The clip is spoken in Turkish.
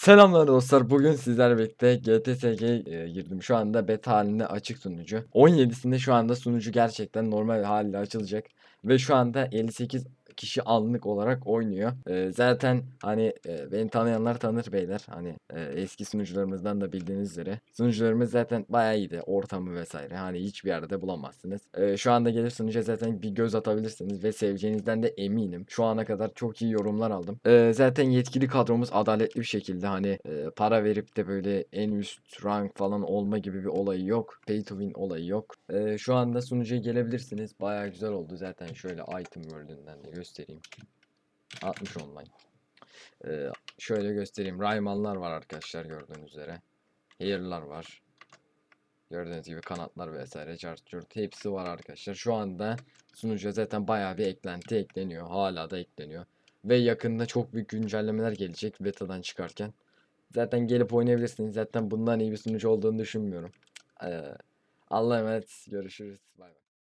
Selamlar dostlar. Bugün sizlerle birlikte GTSG e, girdim. Şu anda beta halinde açık sunucu. 17'sinde şu anda sunucu gerçekten normal haliyle açılacak. Ve şu anda 58 kişi anlık olarak oynuyor. E, zaten hani e, beni tanıyanlar tanır beyler. Hani e, eski sunucularımızdan da bildiğiniz üzere. Sunucularımız zaten bayağı iyiydi. Ortamı vesaire. Hani hiçbir yerde bulamazsınız. E, şu anda gelip sunucuya zaten bir göz atabilirsiniz ve seveceğinizden de eminim. Şu ana kadar çok iyi yorumlar aldım. E, zaten yetkili kadromuz adaletli bir şekilde hani e, para verip de böyle en üst rank falan olma gibi bir olayı yok. Pay to win olayı yok. E, şu anda sunucuya gelebilirsiniz. Bayağı güzel oldu zaten. Şöyle item world'ünden de göstereyim. 60 online. E, şöyle göstereyim. Raymanlar var arkadaşlar gördüğünüz üzere. Hair'lar var. Gördüğünüz gibi kanatlar vesaire chart churt hepsi var arkadaşlar. Şu anda sunucuya zaten bayağı bir eklenti ekleniyor. Hala da ekleniyor. Ve yakında çok büyük güncellemeler gelecek betadan çıkarken. Zaten gelip oynayabilirsiniz. Zaten bundan iyi bir sunucu olduğunu düşünmüyorum. Ee, Allah'a emanet. Görüşürüz. Bay bay.